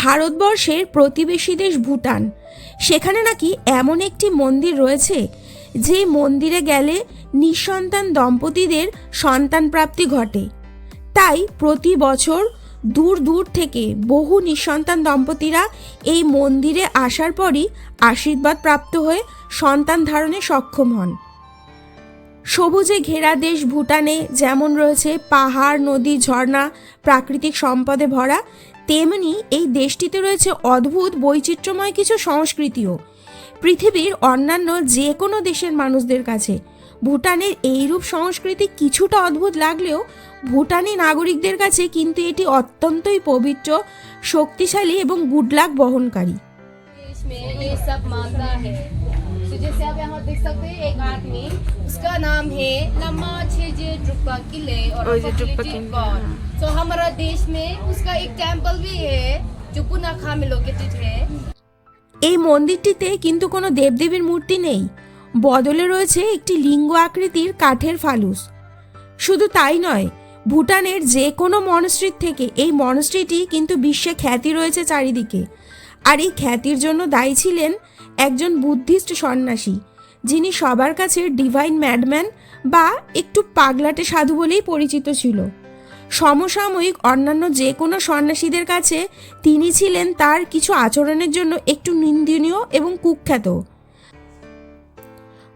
ভারতবর্ষের প্রতিবেশী দেশ ভুটান। সেখানে নাকি এমন একটি মন্দির রয়েছে, যে মন্দিরে গেলে নিঃসন্তান দম্পতিদের সন্তান প্রাপ্তি ঘটে। তাই প্রতি বছর দূর দূর থেকে বহু নিঃসন্তান দম্পতিরা এই মন্দিরে আসার পরই আশীর্বাদ প্রাপ্ত হয়ে সন্তান ধারণে সক্ষম হন। সবুজে ঘেরা দেশ ভুটানে যেমন রয়েছে পাহাড়, নদী, ঝর্ণা, প্রাকৃতিক সম্পদে ভরা তেমনি এই দেশটিতে রয়েছে অদ্ভুত বৈচিত্র্যময় কিছু সংস্কৃতিও পৃথিবীর অন্যান্য যে কোনো দেশের মানুষদের কাছে ভুটানের এইরূপ সংস্কৃতি কিছুটা অদ্ভুত লাগলেও ভুটানি নাগরিকদের কাছে কিন্তু এটি অত্যন্তই পবিত্র শক্তিশালী এবং গুডলাক বহনকারী देश में ये सब मानता है तो जैसे आप यहाँ देख सकते हैं एक आदमी उसका नाम है लम्मा छेजे ड्रुपा किले और और ये ड्रुपा fertility किले, god तो हमारा देश में उसका एक टेम्पल भी है जो पुनाखा में लोकेटेड है এই মন্দিরটিতে কিন্তু কোনো দেবদেবীর মূর্তি নেই বদলে রয়েছে একটি লিঙ্গ আকৃতির কাঠের ফালুস শুধু তাই নয় ভুটানের যে কোনো মনস্ট্রির থেকে এই মনস্ট্রিটি কিন্তু বিশ্বে খ্যাতি রয়েছে চারিদিকে আর এই খ্যাতির জন্য দায়ী ছিলেন একজন বুদ্ধিস্ট সন্ন্যাসী যিনি সবার কাছে ডিভাইন ম্যাডম্যান বা একটু পাগলাটে সাধু বলেই পরিচিত ছিল। সমসাময়িক অন্যান্য যে কোনো সন্ন্যাসীদের কাছে তিনি ছিলেন তার কিছু আচরণের জন্য একটু নিন্দনীয় এবং কুখ্যাত।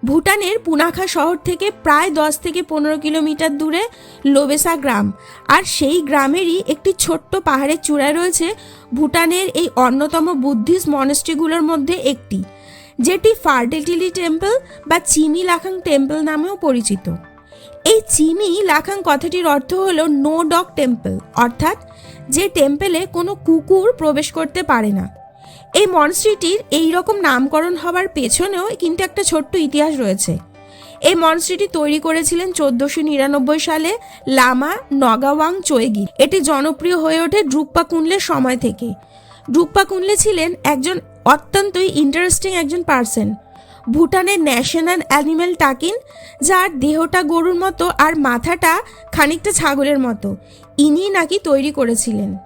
ভুটানের পুনাখা শহর থেকে প্রায় দশ থেকে পনেরো কিলোমিটার দূরে লোবেসা গ্রাম, আর সেই গ্রামেরই একটি ছোট্ট পাহাড়ের চূড়ায় রয়েছে ভুটানের এই অন্যতম বুদ্ধিস্ট মনেস্ট্রিগুলোর মধ্যে একটি। যেটি ফার্টিলিটি টেম্পল বা চিমি লাখাং টেম্পল নামেও পরিচিত। এই চিমি লাখাং কথাটির অর্থ হলো নো ডগ টেম্পল, অর্থাৎ যে টেম্পলে কোনো কুকুর প্রবেশ করতে পারে না। এই মনস্ট্রিটির এই রকম নামকরণ হবার পেছনেও কিন্তু একটা ছোট্ট ইতিহাস রয়েছে। এই মনস্ট্রিটি তৈরি করেছিলেন চোদ্দশো নিরানব্বই সালে লামা নগাওয়াং চোয়েগি। এটি জনপ্রিয় হয়ে ওঠে ড্রুকপা কুনলের সময় থেকে। ড্রুকপা কুনলে ছিলেন একজন অত্যন্তই ইন্টারেস্টিং একজন পার্সন ভুটানের ন্যাশনাল অ্যানিম্যাল টাকিন, যার দেহটা গরুর মতো আর মাথাটা খানিকটা ছাগলের মতো। ইনি নাকি তৈরি করেছিলেন।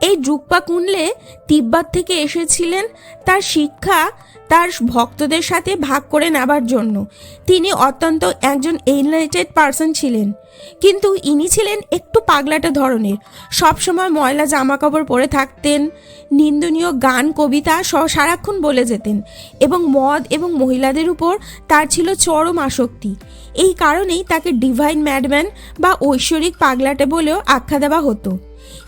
এই ড্রুকপা কুনলে তিব্বত থেকে এসেছিলেন তার শিক্ষা তার ভক্তদের সাথে ভাগ করে নেবার জন্য। তিনি অত্যন্ত একজন এনলাইটেড পার্সন ছিলেন। কিন্তু ইনি ছিলেন একটু পাগলাটে ধরনের। সবসময় ময়লা জামা কাপড় পরে থাকতেন, নিন্দনীয় গান, কবিতা সহ সারাক্ষণ বলে যেতেন এবং মদ এবং মহিলাদের উপর তার ছিল চরম আসক্তি। এই কারণেই তাকে ডিভাইন ম্যাডম্যান বা ঐশ্বরিক পাগলাটে বলেও আখ্যা দেওয়া হতো।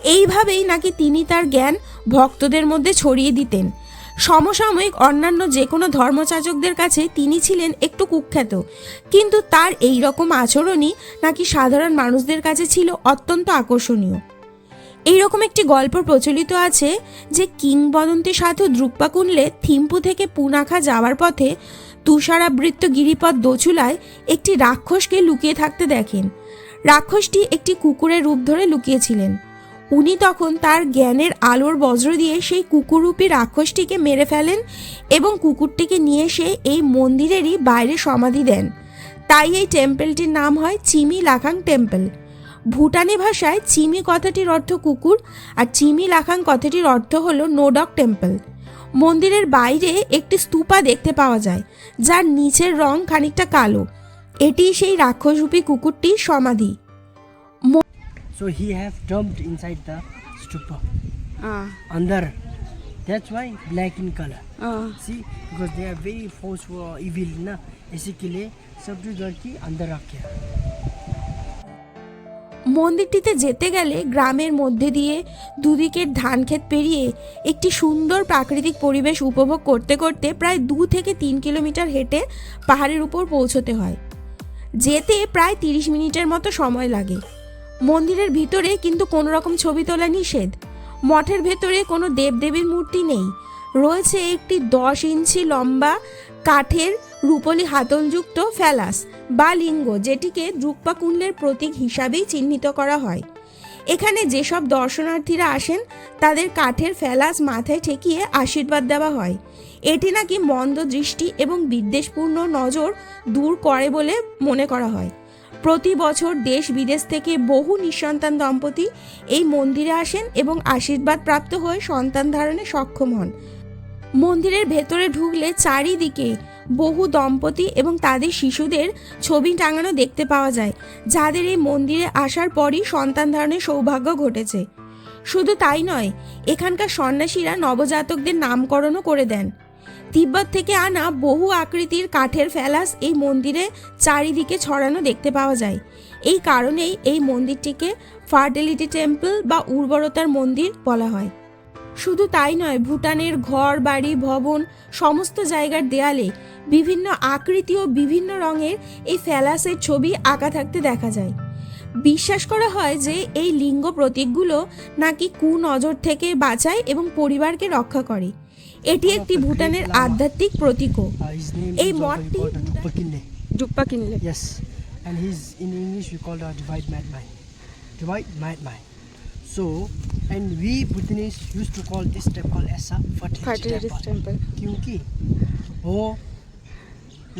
এইভাবেই নাকি তিনি তার জ্ঞান ভক্তদের মধ্যে ছড়িয়ে দিতেন। সমসাময়িক অন্যান্য যে কোনো ধর্মযাজকদের কাছে তিনি ছিলেন একটু কুখ্যাত। কিন্তু তার এই রকম আচরণই নাকি সাধারণ মানুষদের কাছে ছিল অত্যন্ত আকর্ষণীয়। এইরকম একটি গল্প প্রচলিত আছে যে কিংবদন্তি সাধু দ্রুকপা কুনলে থিম্পু থেকে পুনাখা যাওয়ার পথে তুষারাবৃত্ত গিরিপথ দোচুলায় একটি রাক্ষসকে লুকিয়ে থাকতে দেখেন। রাক্ষসটি একটি কুকুরের রূপ ধরে লুকিয়েছিলেন। উনি তখন তার জ্ঞানের আলোর বজ্র দিয়ে সেই কুকুররূপী রাক্ষসটিকে মেরে ফেলেন এবং কুকুরটিকে নিয়ে এসে এই মন্দিরেরই বাইরে সমাধি দেন। তাই এই টেম্পলটির নাম হয় চিমি লাখাং টেম্পল। ভুটানি ভাষায় চিমি কথাটির অর্থ কুকুর, আর চিমি লাখাং কথাটির অর্থ হলো নোডক টেম্পল। মন্দিরের বাইরে একটি স্তূপা দেখতে পাওয়া যায়, যার নিচের রং খানিকটা কালো। এটি সেই রাক্ষসরূপী কুকুরটির সমাধি। So he have dumped inside the stupa. Ah, Under. That's why black in color. ah. See, because they are very forceful or evil ना इसीलिए सब जो लड़की अंदर रखे মন্দিরটিতে যেতে গেলে গ্রামের মধ্যে দিয়ে দুদিকের ধান ক্ষেত পেরিয়ে একটি সুন্দর প্রাকৃতিক পরিবেশ উপভোগ করতে করতে প্রায় দু থেকে তিন কিলোমিটার হেঁটে পাহাড়ের উপর পৌঁছতে হয় যেতে প্রায় তিরিশ মিনিটের মতো সময় লাগে মন্দিরের ভিতরে কিন্তু কোনো রকম ছবি তোলা নিষেধ। মঠের ভেতরে কোনো দেবদেবীর মূর্তি নেই। রয়েছে একটি দশ ইঞ্চি লম্বা কাঠের রূপলি হাতলযুক্ত ফ্যালাস বা লিঙ্গ, যেটিকে দ্রুকপা কুণ্ডের প্রতীক হিসাবেই চিহ্নিত করা হয়। এখানে যেসব দর্শনার্থীরা আসেন, তাদের কাঠের ফ্যালাস মাথায় ঠেকিয়ে আশীর্বাদ দেওয়া হয়। এটি নাকি মন্দ দৃষ্টি এবং বিদ্বেষপূর্ণ নজর দূর করে বলে মনে করা হয়। প্রতি বছর দেশ বিদেশ থেকে বহু নিঃসন্তান দম্পতি এই মন্দিরে আসেন এবং আশীর্বাদ প্রাপ্ত হয়ে সন্তান ধারণে সক্ষম হন। মন্দিরের ভেতরে ঢুকলে চারিদিকে বহু দম্পতি এবং তাদের শিশুদের ছবি টাঙানো দেখতে পাওয়া যায়। যাদের এই মন্দিরে আসার পরই সন্তান ধারণের সৌভাগ্য ঘটেছে। শুধু তাই নয়, এখানকার সন্ন্যাসীরা নবজাতকদের নামকরণও করে দেন। তিব্বত থেকে আনা বহু আকৃতির কাঠের ফেলাস এই মন্দিরে চারিদিকে ছড়ানো দেখতে পাওয়া যায়। এই কারণেই এই মন্দিরটিকে ফার্টিলিটি টেম্পল বা উর্বরতার মন্দির বলা হয়। শুধু তাই নয়, ভুটানের ঘর, বাড়ি, ভবন, সমস্ত জায়গার দেয়ালে বিভিন্ন আকৃতি ও বিভিন্ন রঙের এই ফ্যালাসের ছবি আঁকা থাকতে দেখা যায়। বিশ্বাস করা হয় যে এই লিঙ্গ প্রতীকগুলো নাকি কুনজর থেকে বাঁচায় এবং পরিবারকে রক্ষা করে। এটি একটি ভুটানের আধ্যাত্মিক প্রতীকও এই মঠটি জুপ্পা কিনলে yes and he's in english we call our divide mad mind divide mad mind so and we bhutanese used to call this temple as a fertility temple kyunki wo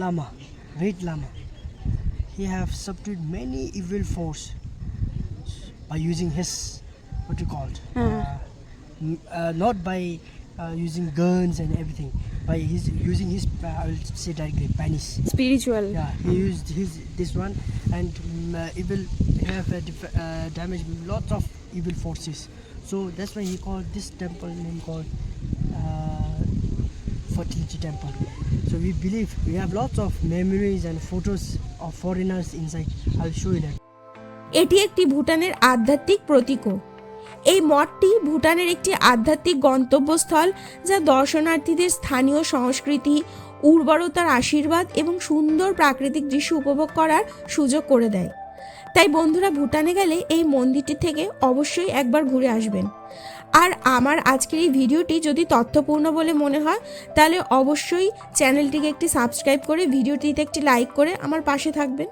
lama red lama he have subdued many evil force by using his what you called uh, uh, not by uh, using guns and everything, by his using his uh, I will say directly penis. Spiritual Yeah, he used his this one, and um, uh, evil have uh, def- uh, damaged lots of evil forces. So that's why he called this temple name called uh, fertility temple. So we believe we have lots of memories and photos of foreigners inside. I'll show you that. এটি একটি ভুটানের আধ্যাত্মিক প্রতীকও এই মঠটি ভুটানের একটি আধ্যাত্মিক গন্তব্যস্থল যা দর্শনার্থীদের স্থানীয় সংস্কৃতি, উর্বরতার আশীর্বাদ এবং সুন্দর প্রাকৃতিক দৃশ্য উপভোগ করার সুযোগ করে দেয়। তাই বন্ধুরা, ভুটানে গেলে এই মন্দিরটি থেকে অবশ্যই একবার ঘুরে আসবেন। আর আমার আজকের এই ভিডিওটি যদি তথ্যপূর্ণ বলে মনে হয়, তাহলে অবশ্যই চ্যানেলটিকে একটি সাবস্ক্রাইব করে ভিডিওটিতে একটি লাইক করে আমার পাশে থাকবেন।